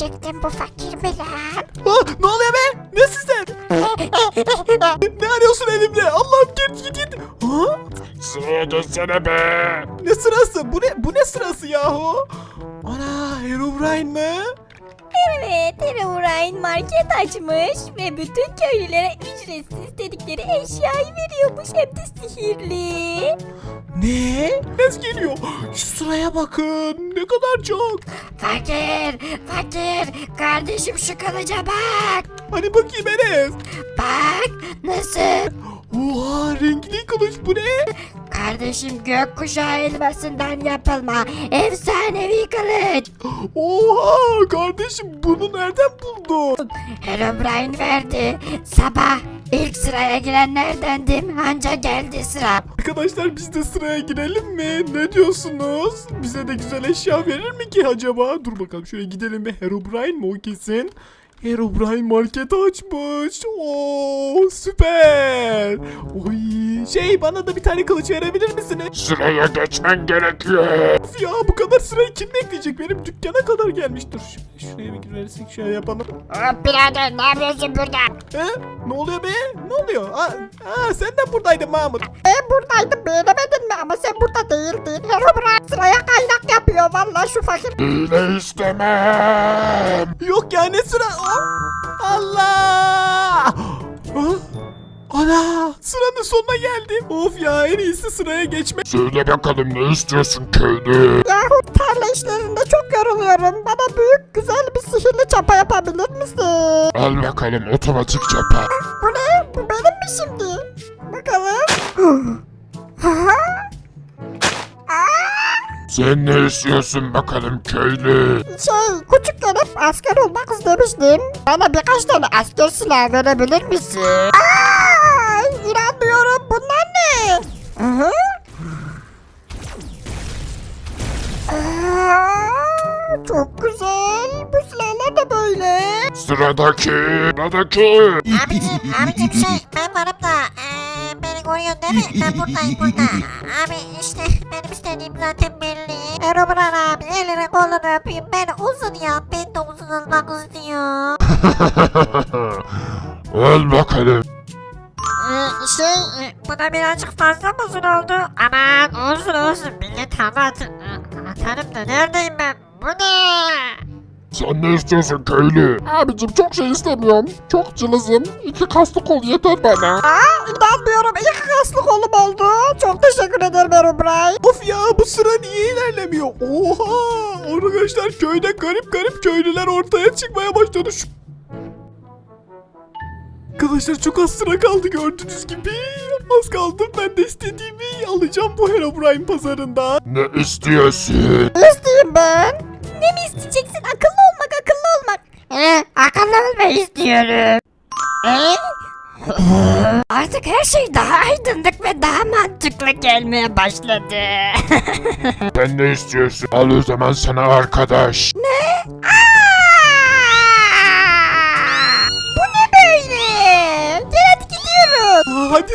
Gerçekten bu fakir mi lan? Aa, ne oluyor be? Nesin sen? ne arıyorsun elimde? Allah'ım git git git. Ha? Sıraya geçsene be. Ne sırası? Bu ne, bu ne sırası yahu? Ana Herobrine mi? Evet, Herobrine market açmış ve bütün köylülere ücretsiz istedikleri eşyayı veriyormuş hem de sihirli. Ne? Ses geliyor. Şu sıraya bakın. Ne kadar çok. Fakir, fakir, kardeşim şu kılıca bak. Hani bakayım Enes. Bak, nasıl? Oha renkli kılıç bu ne? Kardeşim gökkuşağı elmasından yapılma efsanevi kılıç. Oha kardeşim bunu nereden buldun? Herobrine verdi. Sabah ilk sıraya girenlerdendim anca geldi sıra. Arkadaşlar biz de sıraya girelim mi? Ne diyorsunuz? Bize de güzel eşya verir mi ki acaba? Dur bakalım şöyle gidelim mi? Herobrine mi o kesin? Herobrine market açmış. Oo süper. Oy şey bana da bir tane kılıç verebilir misiniz? Sıraya geçmen gerekiyor. Of ya bu kadar sırayı kim bekleyecek? Benim dükkana kadar gelmiştir. Şuraya, şuraya bir girersek şöyle yapalım. Hop birader ne yapıyorsun burada? He? Ne oluyor be? Ne oluyor? Aa, aa, sen de buradaydın Mahmut. Ben buradaydım beğenemedin mi ama sen burada değildin. Herobrine sıraya kaynak yapıyor valla şu fakir. Hile istemem. Yok ya ne sıra? Aa, Allah! Ah, Ana sıranın sonuna geldim. Of ya en iyisi sıraya geçme. Söyle bakalım ne istiyorsun köylü? Yahu tarla işlerinde çok yoruluyorum. Bana büyük güzel bir sihirli çapa yapabilir misin? Al bakalım otomatik cephe. Bu ne? Bu benim mi şimdi? Bakalım. Sen ne istiyorsun bakalım köylü? Şey, küçükken hep asker olmak istemiştim. Bana birkaç tane asker silah verebilir misin? Aa, inanmıyorum. Bunlar Aa, çok güzel. Bu silahlar da böyle. Sıradaki. Sıradaki. Abicim, abicim şey ben varım da eee, beni koruyorsun değil mi? Ben buradayım burada. Abi işte benim istediğim zaten belli. Erobrine abi elini kolunu öpeyim. Ben uzun ya. Ben de uzun olmak istiyorum. Al bakalım. Şey e, bu da birazcık fazla mı uzun oldu? Aman olsun olsun. Millet hava at atarım da neredeyim ben? Bu ne? Sen ne istiyorsun köylü? Abicim çok şey istemiyorum. Çok cılızım. İki kaslı kol yeter bana. Aa, inanmıyorum. İki kaslı kolum oldu. Çok teşekkür ederim Erobrine. Of ya bu sıra niye ilerlemiyor? Oha! Arkadaşlar köyde garip garip köylüler ortaya çıkmaya başladı. Şu... Arkadaşlar çok az sıra kaldı gördüğünüz gibi. Az kaldı ben de istediğimi alacağım bu Herobrine pazarında. Ne istiyorsun? Ne isteyeyim ben? Ne mi isteyeceksin? Akıllı olmak, akıllı olmak. He, akıllı olmayı istiyorum. He? Artık her şey daha aydınlık ve daha mantıklı gelmeye başladı. Sen ne istiyorsun? Al o zaman sana arkadaş.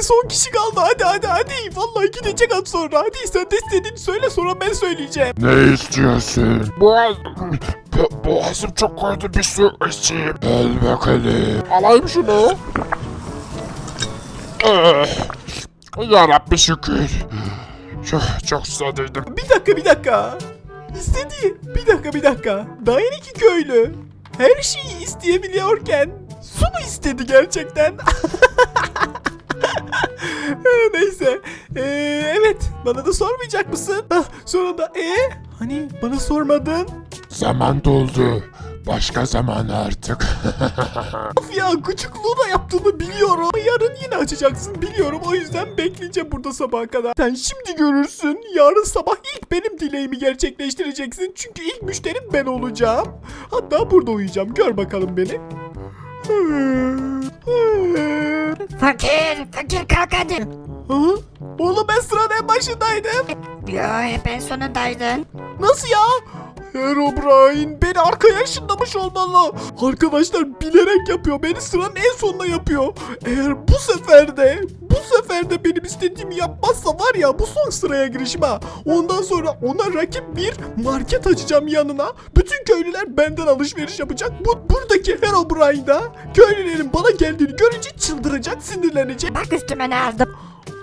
Hadi son kişi kaldı hadi hadi hadi. Vallahi gidecek az sonra. Hadi sen de istediğini söyle sonra ben söyleyeceğim. Ne istiyorsun? Boğaz Bo- boğazım çok koydu bir su içeyim. Al bakalım. alayım şunu. Ah. Yarabbi şükür. Çok, çok susadıydım. Bir dakika bir dakika. İstediği. Bir dakika bir dakika. Daha yeni ki köylü. Her şeyi isteyebiliyorken su mu istedi gerçekten? Ee, Neyse. Ee, evet. Bana da sormayacak mısın? Ah, sonra da ee? Hani bana sormadın? Zaman doldu. Başka zaman artık. Of ya gıcıklığı da yaptığını biliyorum. Yarın yine açacaksın biliyorum. O yüzden bekleyeceğim burada sabaha kadar. Sen şimdi görürsün. Yarın sabah ilk benim dileğimi gerçekleştireceksin. Çünkü ilk müşterim ben olacağım. Hatta burada uyuyacağım. Gör bakalım beni. Fakir, fakir kalk hadi. Ha? Oğlum ben sıranın en başındaydım. Yo hep en sonundaydın. Nasıl ya? Herobrine beni arkaya ışınlamış olmalı. Arkadaşlar bilerek yapıyor. Beni sıranın en sonuna yapıyor. Eğer bu sefer de bu sefer de benim istediğimi yapmazsa var ya bu son sıraya girişim ha. Ondan sonra ona rakip bir market açacağım yanına. Bütün köylüler benden alışveriş yapacak. Bu buradaki Herobrine da köylülerin bana geldiğini görünce çıldıracak, sinirlenecek. Bak üstüme ne aldım.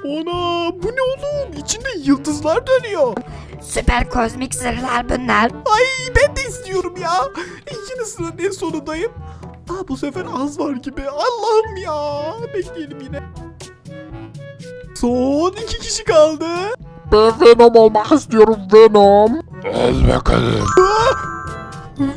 Ana bu ne oğlum? İçinde yıldızlar dönüyor. Süper kozmik zırhlar bunlar. Ay ben de istiyorum ya. Yine sıranın en sonundayım. Aa, bu sefer az var gibi. Allah'ım ya. Bekleyelim yine. Son iki kişi kaldı. Ben Venom olmak istiyorum Venom. Al bakalım.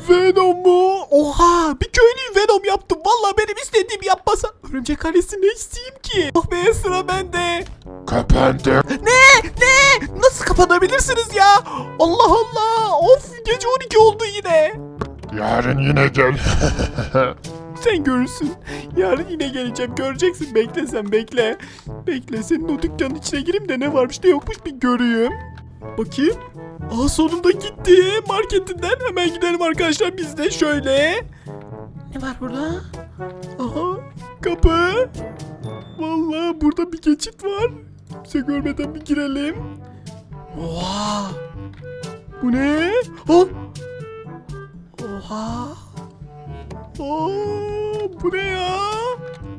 Venom mu? Oha bir köylüyü Venom yaptım. Vallahi benim istediğimi yapmasa. Örümcek ailesi ne isteyeyim ki? Oh be sıra bende. Kapandı. Ne? Ne? Nasıl kapanabilirsiniz ya? Allah Allah. Of gece 12 oldu yine. Yarın yine gel. Sen görürsün. Yarın yine geleceğim. Göreceksin. Bekle sen bekle. Bekle senin o dükkanın içine gireyim de ne varmış ne yokmuş bir göreyim. Bakayım. Aa sonunda gitti. Marketinden hemen gidelim arkadaşlar biz de şöyle. Ne var burada? Aha kapı. Vallahi burada bir geçit var. Kimse görmeden bir girelim. Oha. Bu ne? Ha? Oha. Oo, bu ne ya?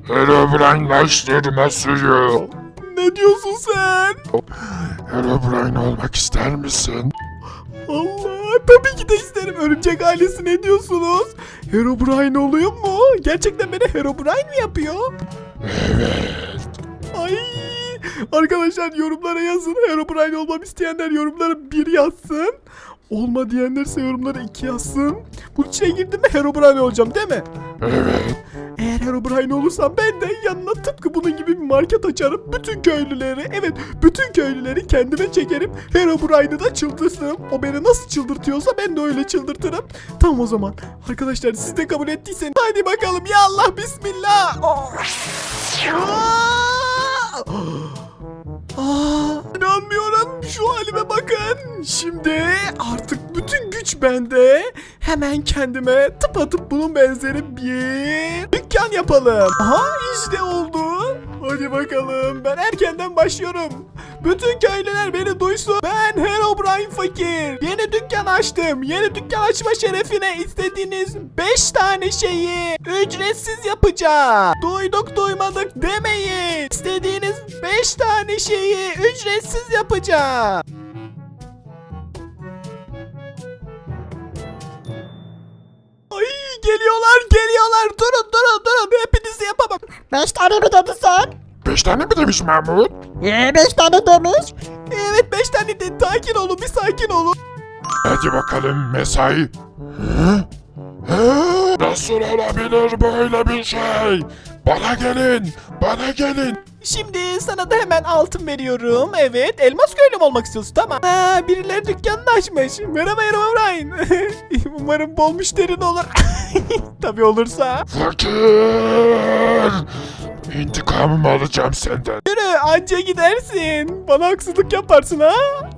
Herobrine'laştırma suyu. Ne diyorsun sen? Herobrine olmak ister misin? Allah tabii ki de isterim. Örümcek ailesi ne diyorsunuz? Herobrine oluyor mu? Gerçekten beni Herobrine mi yapıyor? Evet. Ay arkadaşlar yorumlara yazın. Herobrine olmam isteyenler yorumlara bir yazsın. Olma diyenlerse yorumlara iki yazsın. Bunun içine girdim mi Herobrine olacağım değil mi? Evet. Herobrine olursam ben de yanına tıpkı bunun gibi bir market açarım. Bütün köylüleri, evet bütün köylüleri kendime çekerim. Herobrine'ı da çıldırtırım. O beni nasıl çıldırtıyorsa ben de öyle çıldırtırım. Tamam o zaman. Arkadaşlar siz de kabul ettiyseniz hadi bakalım ya Allah bismillah. Oh. Aa, inanmıyorum. Şu halime bakın. Şimdi artık bütün güç bende. Hemen kendime tıpatıp bunun benzeri bir dükkan yapalım. Aha işte oldu. Hadi bakalım. Ben erkenden başlıyorum. Bütün köylüler beni duysun. Ben Herobrine Fakir. Yeni dükkan açtım. Yeni dükkan açma şerefine istediğiniz 5 tane şeyi ücretsiz yapacağım. Duyduk duymadık demeyin. İstediğiniz 5 tane şeyi ücretsiz yapacağım. Geliyorlar geliyorlar durun durun durun hepinizi yapamam. Beş tane mi dedi sen? Beş tane mi demiş Mahmut? Ee, beş tane demiş. Evet 5 tane de sakin olun bir sakin olun. Hadi bakalım mesai. Hı? Hı? Nasıl olabilir böyle bir şey? Bana gelin, bana gelin. Şimdi sana da hemen altın veriyorum. Evet elmas köylü mü olmak istiyorsun tamam. Ha, birileri dükkanını açmış. Merhaba merhaba Brian. Umarım bol müşterin olur. Tabii olursa. Fakir! İntikamımı alacağım senden. Yürü anca gidersin. Bana haksızlık yaparsın ha.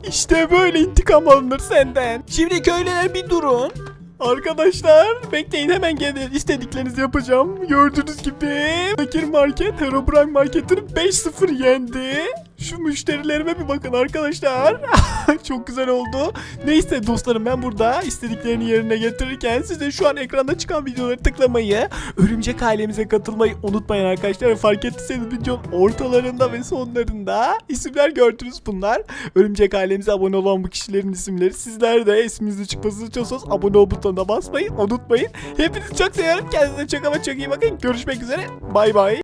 İşte böyle intikam alınır senden. Şimdi köylüler bir durun. Arkadaşlar bekleyin hemen gelin istediklerinizi yapacağım. Gördüğünüz gibi Fakir Market Herobrine Market'ini 5-0 yendi. Şu müşterilerime bir bakın arkadaşlar. Çok güzel oldu. Neyse dostlarım ben burada istediklerini yerine getirirken size şu an ekranda çıkan videoları tıklamayı, örümcek ailemize katılmayı unutmayın arkadaşlar. Fark ettiyseniz videonun ortalarında ve sonlarında isimler gördünüz bunlar. Örümcek ailemize abone olan bu kişilerin isimleri. Sizler de isminizi çıkmasını istiyorsanız abone ol butonuna basmayı unutmayın. Hepinizi çok seviyorum. Kendinize çok ama çok iyi bakın. Görüşmek üzere. Bay bay.